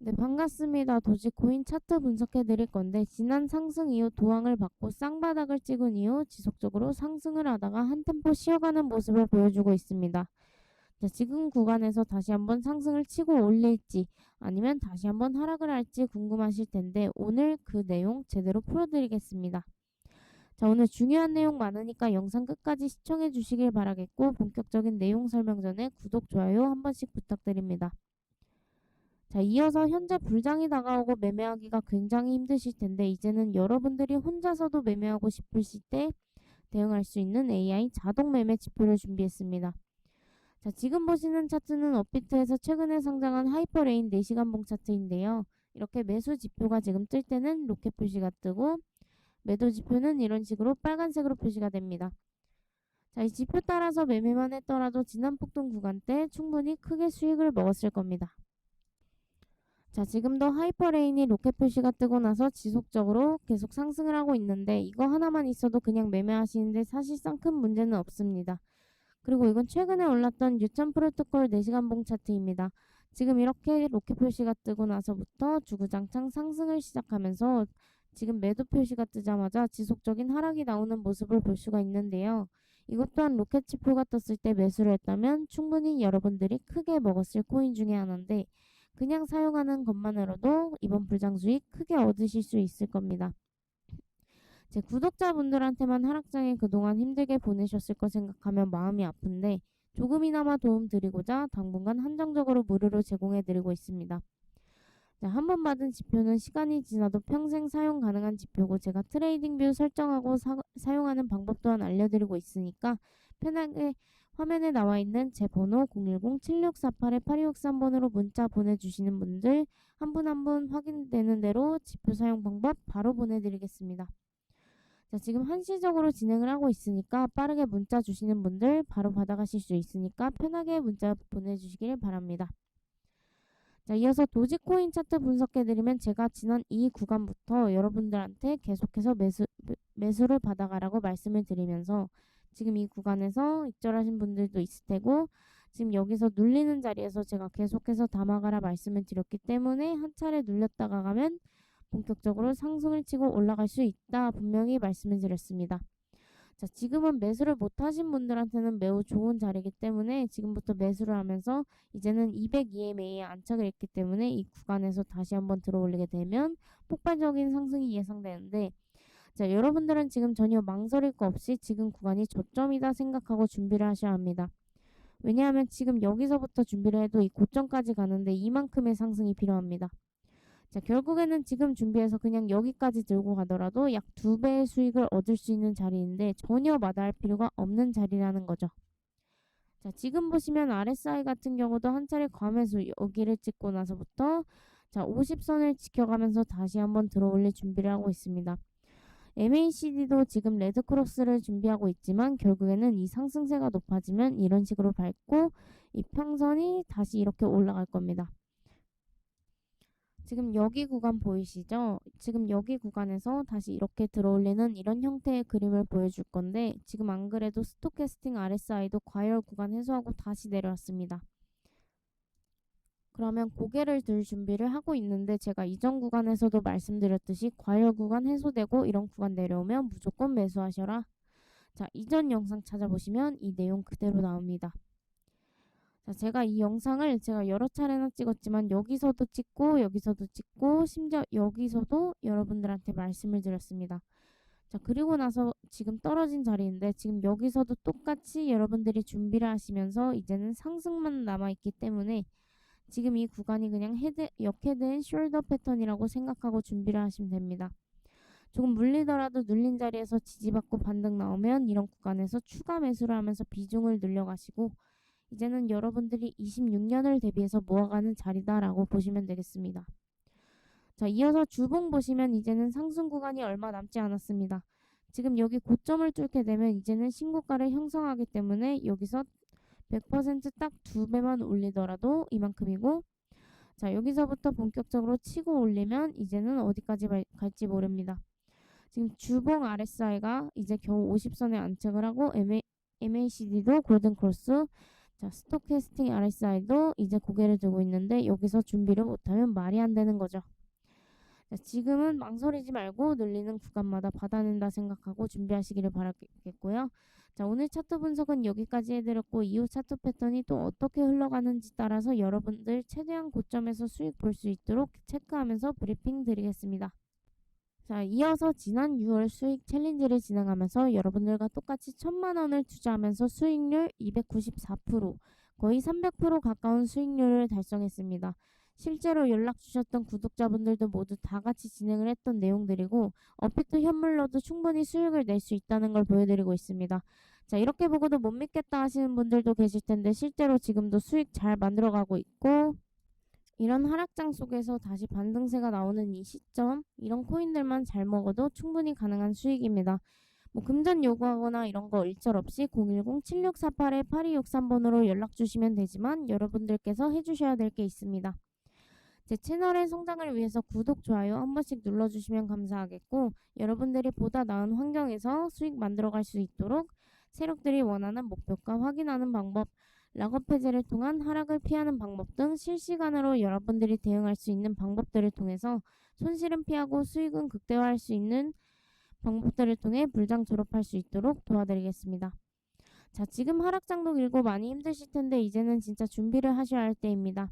네, 반갑습니다. 도지코인 차트 분석해 드릴 건데, 지난 상승 이후 도항을 받고 쌍바닥을 찍은 이후 지속적으로 상승을 하다가 한 템포 쉬어가는 모습을 보여주고 있습니다. 자, 지금 구간에서 다시 한번 상승을 치고 올릴지 아니면 다시 한번 하락을 할지 궁금하실 텐데, 오늘 그 내용 제대로 풀어드리겠습니다. 자, 오늘 중요한 내용 많으니까 영상 끝까지 시청해 주시길 바라겠고, 본격적인 내용 설명 전에 구독, 좋아요 한 번씩 부탁드립니다. 자, 이어서 현재 불장이 다가오고 매매하기가 굉장히 힘드실 텐데 이제는 여러분들이 혼자서도 매매하고 싶으실 때 대응할 수 있는 AI 자동 매매 지표를 준비했습니다. 자, 지금 보시는 차트는 업비트에서 최근에 상장한 하이퍼레인 4시간 봉 차트인데요. 이렇게 매수 지표가 지금 뜰 때는 로켓 표시가 뜨고 매도 지표는 이런 식으로 빨간색으로 표시가 됩니다. 자, 이 지표 따라서 매매만 했더라도 지난 폭등 구간 때 충분히 크게 수익을 먹었을 겁니다. 자, 지금도 하이퍼레인이 로켓 표시가 뜨고 나서 지속적으로 계속 상승을 하고 있는데 이거 하나만 있어도 그냥 매매하시는데 사실상 큰 문제는 없습니다. 그리고 이건 최근에 올랐던 유천 프로토콜 4시간 봉 차트입니다. 지금 이렇게 로켓 표시가 뜨고 나서부터 주구장창 상승을 시작하면서 지금 매도 표시가 뜨자마자 지속적인 하락이 나오는 모습을 볼 수가 있는데요. 이것 또한 로켓 지표가 떴을 때 매수를 했다면 충분히 여러분들이 크게 먹었을 코인 중에 하나인데 그냥 사용하는 것만으로도 이번 불장 수익 크게 얻으실 수 있을 겁니다. 제 구독자분들한테만 하락장에 그동안 힘들게 보내셨을 거 생각하면 마음이 아픈데 조금이나마 도움 드리고자 당분간 한정적으로 무료로 제공해 드리고 있습니다. 한 번 받은 지표는 시간이 지나도 평생 사용 가능한 지표고 제가 트레이딩 뷰 설정하고 사, 사용하는 방법 또한 알려드리고 있으니까 편하게 화면에 나와 있는 제 번호 010-7648-8263번으로 문자 보내주시는 분들 한 분 한 분 확인되는 대로 지표 사용 방법 바로 보내드리겠습니다. 자, 지금 한시적으로 진행을 하고 있으니까 빠르게 문자 주시는 분들 바로 받아가실 수 있으니까 편하게 문자 보내주시길 바랍니다. 자, 이어서 도지코인 차트 분석해드리면 제가 지난 이 구간부터 여러분들한테 계속해서 매수, 매수를 받아가라고 말씀을 드리면서 지금 이 구간에서 익절하신 분들도 있을 테고 지금 여기서 눌리는 자리에서 제가 계속해서 담아가라 말씀을 드렸기 때문에 한 차례 눌렸다가 가면 본격적으로 상승을 치고 올라갈 수 있다 분명히 말씀을 드렸습니다. 자, 지금은 매수를 못 하신 분들한테는 매우 좋은 자리이기 때문에 지금부터 매수를 하면서 이제는 202EMA에 안착을 했기 때문에 이 구간에서 다시 한번 들어올리게 되면 폭발적인 상승이 예상되는데 자, 여러분들은 지금 전혀 망설일 거 없이 지금 구간이 저점이다 생각하고 준비를 하셔야 합니다. 왜냐하면 지금 여기서부터 준비를 해도 이 고점까지 가는데 이만큼의 상승이 필요합니다. 자, 결국에는 지금 준비해서 그냥 여기까지 들고 가더라도 약 두 배의 수익을 얻을 수 있는 자리인데 전혀 마다할 필요가 없는 자리라는 거죠. 자, 지금 보시면 RSI 같은 경우도 한 차례 과매수 여기를 찍고 나서부터 자, 50선을 지켜가면서 다시 한번 들어올릴 준비를 하고 있습니다. MACD도 지금 레드크로스를 준비하고 있지만 결국에는 이 상승세가 높아지면 이런 식으로 밟고 이 평선이 다시 이렇게 올라갈 겁니다. 지금 여기 구간 보이시죠? 지금 여기 구간에서 다시 이렇게 들어올리는 이런 형태의 그림을 보여줄 건데 지금 안 그래도 스토캐스팅 RSI도 과열 구간 해소하고 다시 내려왔습니다. 그러면 고개를 들 준비를 하고 있는데 제가 이전 구간에서도 말씀드렸듯이 과열 구간 해소되고 이런 구간 내려오면 무조건 매수하셔라. 자, 이전 영상 찾아보시면 이 내용 그대로 나옵니다. 자, 제가 이 영상을 제가 여러 차례나 찍었지만 여기서도 찍고 여기서도 찍고 심지어 여기서도 여러분들한테 말씀을 드렸습니다. 자, 그리고 나서 지금 떨어진 자리인데 지금 여기서도 똑같이 여러분들이 준비를 하시면서 이제는 상승만 남아 있기 때문에 지금 이 구간이 그냥 헤드, 역헤드인 숄더 패턴이라고 생각하고 준비를 하시면 됩니다. 조금 물리더라도 눌린 자리에서 지지받고 반등 나오면 이런 구간에서 추가 매수를 하면서 비중을 늘려가시고 이제는 여러분들이 26년을 대비해서 모아가는 자리다라고 보시면 되겠습니다. 자, 이어서 주봉 보시면 이제는 상승 구간이 얼마 남지 않았습니다. 지금 여기 고점을 뚫게 되면 이제는 신고가를 형성하기 때문에 여기서 100%딱 두 배만 올리더라도 이만큼이고 자 여기서부터 본격적으로 치고 올리면 이제는 어디까지 갈지 모릅니다. 지금 주봉 RSI가 이제 겨우 50선에 안착을 하고 MA, MACD도 골든 크로스 자, 스토캐스팅 RSI도 이제 고개를 들고 있는데 여기서 준비를 못하면 말이 안 되는 거죠. 자, 지금은 망설이지 말고 늘리는 구간마다 받아낸다 생각하고 준비하시기를 바라겠고요. 자, 오늘 차트 분석은 여기까지 해드렸고 이후 차트 패턴이 또 어떻게 흘러가는지 따라서 여러분들 최대한 고점에서 수익 볼 수 있도록 체크하면서 브리핑 드리겠습니다. 자, 이어서 지난 6월 수익 챌린지를 진행하면서 여러분들과 똑같이 천만 원을 투자하면서 수익률 294%, 거의 300% 가까운 수익률을 달성했습니다. 실제로 연락 주셨던 구독자분들도 모두 다 같이 진행을 했던 내용들이고 어피트 현물로도 충분히 수익을 낼 수 있다는 걸 보여드리고 있습니다. 자, 이렇게 보고도 못 믿겠다 하시는 분들도 계실 텐데 실제로 지금도 수익 잘 만들어가고 있고 이런 하락장 속에서 다시 반등세가 나오는 이 시점, 이런 코인들만 잘 먹어도 충분히 가능한 수익입니다. 뭐 금전 요구하거나 이런 거 일절 없이 010-7648-8263번으로 연락 주시면 되지만 여러분들께서 해주셔야 될 게 있습니다. 제 채널의 성장을 위해서 구독, 좋아요 한 번씩 눌러주시면 감사하겠고 여러분들이 보다 나은 환경에서 수익 만들어갈 수 있도록 세력들이 원하는 목표가 확인하는 방법, 락업 해제를 통한 하락을 피하는 방법 등 실시간으로 여러분들이 대응할 수 있는 방법들을 통해서 손실은 피하고 수익은 극대화할 수 있는 방법들을 통해 불장 졸업할 수 있도록 도와드리겠습니다. 자, 지금 하락장도 길고 많이 힘드실 텐데 이제는 진짜 준비를 하셔야 할 때입니다.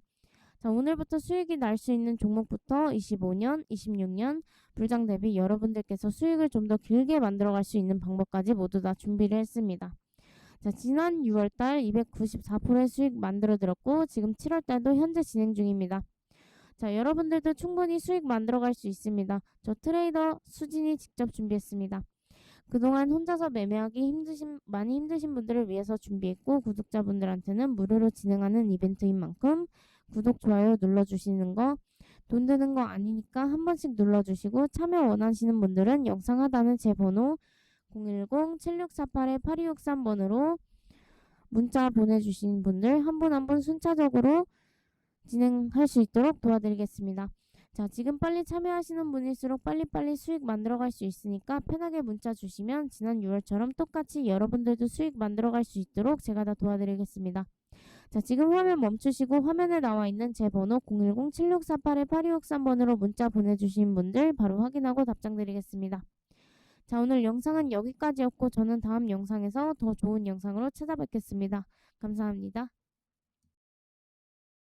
자, 오늘부터 수익이 날 수 있는 종목부터 25년, 26년 불장 대비 여러분들께서 수익을 좀 더 길게 만들어 갈 수 있는 방법까지 모두 다 준비를 했습니다. 자, 지난 6월달 294%의 수익 만들어 들었고 지금 7월달도 현재 진행 중입니다. 자, 여러분들도 충분히 수익 만들어 갈 수 있습니다. 저 트레이더 수진이 직접 준비했습니다. 그동안 혼자서 매매하기 힘드신 많이 힘드신 분들을 위해서 준비했고 구독자분들한테는 무료로 진행하는 이벤트인 만큼 구독, 좋아요 눌러주시는 거 돈 드는 거 아니니까 한 번씩 눌러주시고 참여 원하시는 분들은 영상 하단에 제 번호 010-7648-8263번으로 문자 보내주신 분들 한 분 한 분 순차적으로 진행할 수 있도록 도와드리겠습니다. 자, 지금 빨리 참여하시는 분일수록 빨리빨리 수익 만들어갈 수 있으니까 편하게 문자 주시면 지난 6월처럼 똑같이 여러분들도 수익 만들어갈 수 있도록 제가 다 도와드리겠습니다. 자, 지금 화면 멈추시고 화면에 나와 있는 제 번호 010-7648-8263번으로 문자 보내주신 분들 바로 확인하고 답장 드리겠습니다. 자, 오늘 영상은 여기까지였고 저는 다음 영상에서 더 좋은 영상으로 찾아뵙겠습니다. 감사합니다.